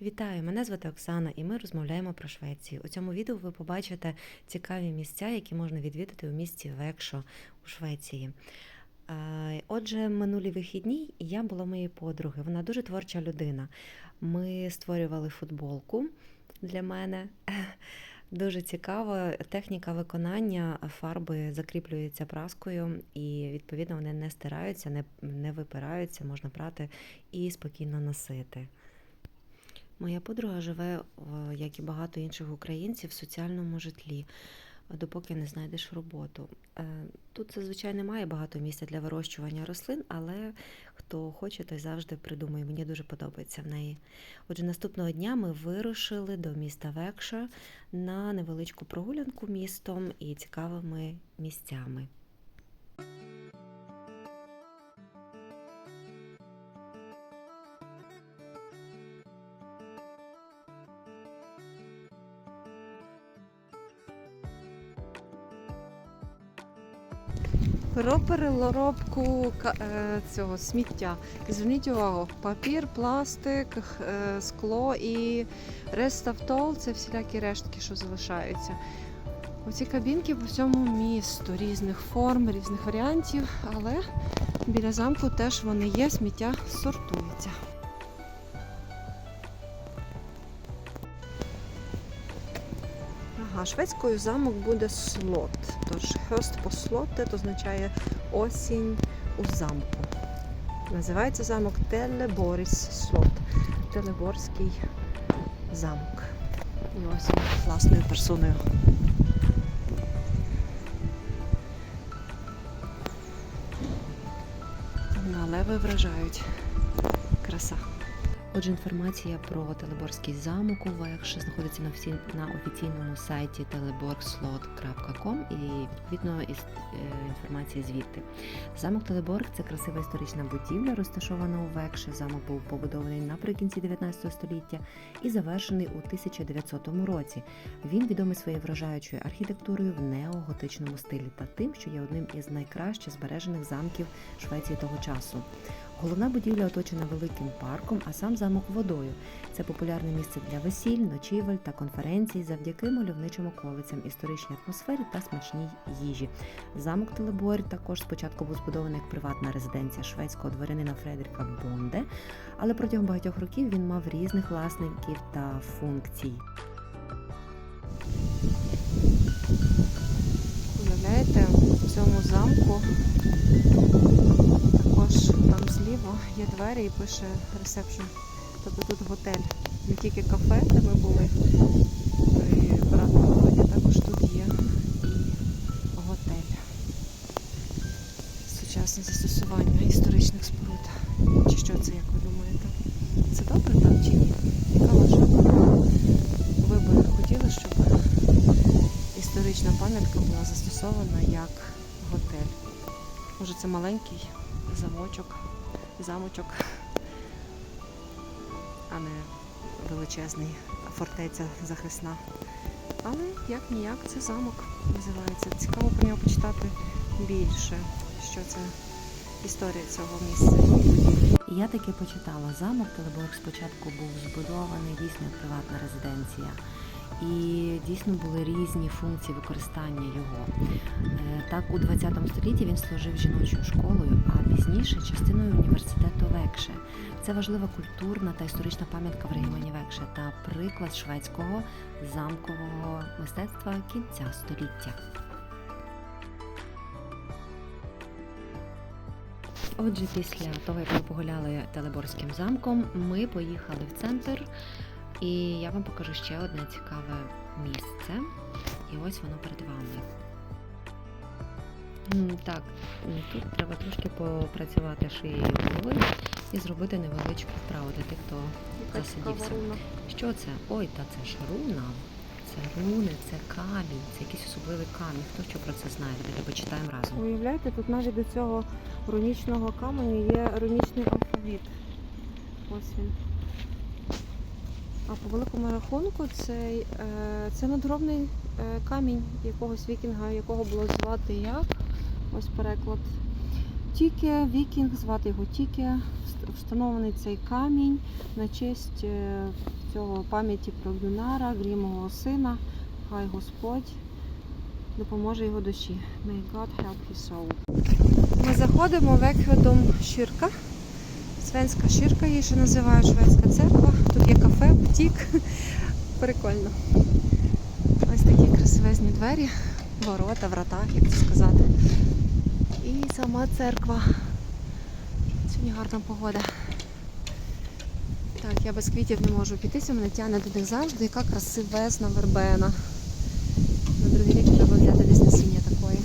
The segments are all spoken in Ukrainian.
Вітаю, мене звати Оксана, і ми розмовляємо про Швецію. У цьому відео ви побачите цікаві місця, які можна відвідати у місті Векшо у Швеції. Отже, минулі вихідні я була моєї подруги. Вона дуже творча людина. Ми створювали футболку для мене. Дуже цікаво. Техніка виконання фарби закріплюється праскою, і відповідно вони не стираються, не, не випираються, можна брати і спокійно носити. Моя подруга живе, о, як і багато інших українців, в соціальному житлі, допоки не знайдеш роботу. Е, Тут зазвичай немає багато місця для вирощування рослин, але хто хоче, той завжди придумає. Мені дуже подобається в неї. Отже, наступного дня ми вирушили до міста Векша на невеличку прогулянку містом і цікавими місцями. Про переробку е, цього сміття. Зверніть увагу, папір, пластик, е, скло і реставтол це всілякі рештки, що залишаються. Оці кабінки по всьому місту різних форм, різних варіантів, але біля замку теж вони є, сміття сортується. Ага, шведською замок буде слот. Тож höst по слоте означає осінь у замку. Називається замок Телеборіс слот. Телеборський замок. І ось він власною персоною. Леви вражають. Краса. Отже, інформація про Телеборський замок у Векші знаходиться на, всі, на офіційному сайті teleborgslot.com і відповідно із, е, інформація звідти. Замок Телеборг це красива історична будівля, розташована у Векші. Замок був побудований наприкінці 19 століття і завершений у 1900 році. Він відомий своєю вражаючою архітектурою в неоготичному стилі та тим, що є одним із найкраще збережених замків Швеції того часу. Головна будівля оточена великим парком, а сам замок водою. Це популярне місце для весіль, ночівель та конференцій завдяки мальовничим околицям, історичній атмосфері та смачній їжі. Замок Телеборь також спочатку був збудований як приватна резиденція шведського дворянина Фредеріка Бонде, але протягом багатьох років він мав різних власників та функцій. В цьому замку також там зліво є двері і пише ресепшн. Тобто тут готель. Не тільки кафе, де ми були при Братоводі, також тут є і готель. Сучасне застосування історичних споруд. Чи що це, як ви думаєте? Це добре так чи ні? Яка ваша? Ви би хотіли, щоб історична пам'ятка була застосована як готель. Може це маленький замочок, замочок, а не величезний фортеця захисна. Але як ніяк це замок називається. Цікаво про нього почитати більше, що це історія цього місця Я таки почитала замок Телеборг спочатку був збудований дійсно приватна резиденція. І дійсно були різні функції використання його. Е, Так, у 20 столітті він служив жіночою школою, а пізніше частиною університету Векше. Це важлива культурна та історична пам'ятка в регіоні Векше та приклад шведського замкового мистецтва кінця століття. Отже, після того, як ми погуляли Телеборським замком, ми поїхали в центр, і я вам покажу ще одне цікаве місце. І ось воно перед вами. Так, тут треба трошки попрацювати шиєю голови і зробити невеличку вправу для тих, хто засидівся. Що це? Ой, та це ж руна. Це руни, це камінь, це якийсь особливий камінь. Хто що про це знає? Давайте почитаємо разом. Уявляєте, тут навіть до цього рунічного каменю є рунічний алфавіт. Ось він. А по великому рахунку цей, е, це надгробний е, камінь якогось вікінга, якого було звати як. Ось переклад. Тіке, вікінг, звати його Тіке. Встановлений цей камінь на честь е, цього пам'яті про Гюнара, Грімового сина. Хай Господь допоможе його душі. May God help his soul. Ми заходимо в Екведом Ширка. Свенська ширка її ще називають шведська церква. Тут є кафе, бутік. Прикольно. Ось такі красивезні двері, ворота, врата, як це сказати. І сама церква. Сьогодні гарна погода. Так, я без квітів не можу пійтися, мене тягне до них завжди. Яка красивезна вербена. На другий рік треба взяти десь насіння такої.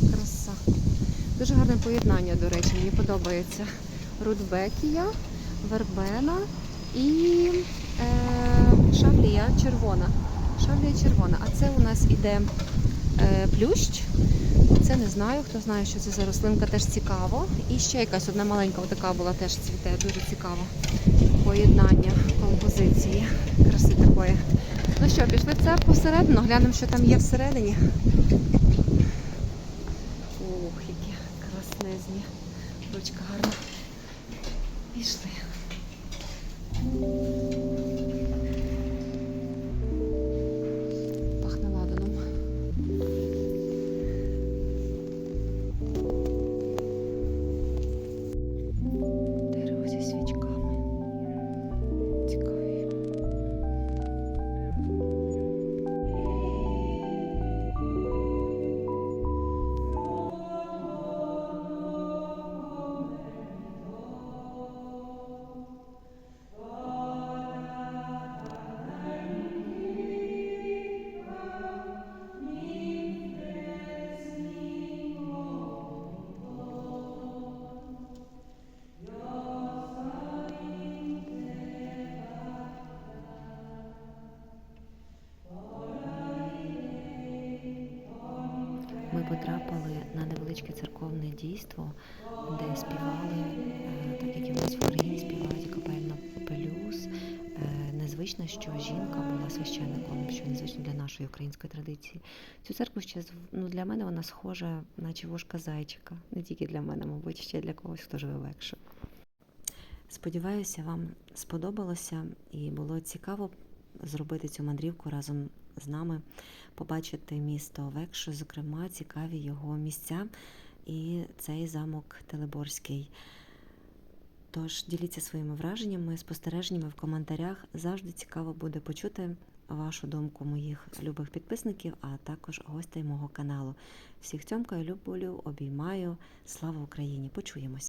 Краса. Дуже гарне поєднання, до речі, мені подобається. Рудбекія, вербена і е, шаблія червона. Шаблія червона. А це у нас іде е, плющ. Це не знаю, хто знає, що це за рослинка, теж цікаво. І ще якась одна маленька така була, теж цвіте, дуже цікаво. Поєднання композиції. Краси такої. Ну що, пішли в церкву всередину, глянемо, що там є всередині. Ух, які краснезні. Ручка гарна. Пішли. Потрапили на невеличке церковне дійство, де співали, е, так як і в нас в Україні співають капельно пелюс. Е, Незвично, що жінка була священником, що незвично для нашої української традиції. Цю церкву ще ну, для мене вона схожа, наче вушка зайчика. Не тільки для мене, мабуть, ще для когось, хто живе легше. Сподіваюся, вам сподобалося і було цікаво зробити цю мандрівку разом з нами, побачити місто Векшо, зокрема, цікаві його місця і цей замок Телеборський. Тож діліться своїми враженнями, спостереженнями в коментарях. Завжди цікаво буде почути вашу думку моїх любих підписників, а також гостей мого каналу. Всіх цьомкаю, люблю, обіймаю. Слава Україні! Почуємось!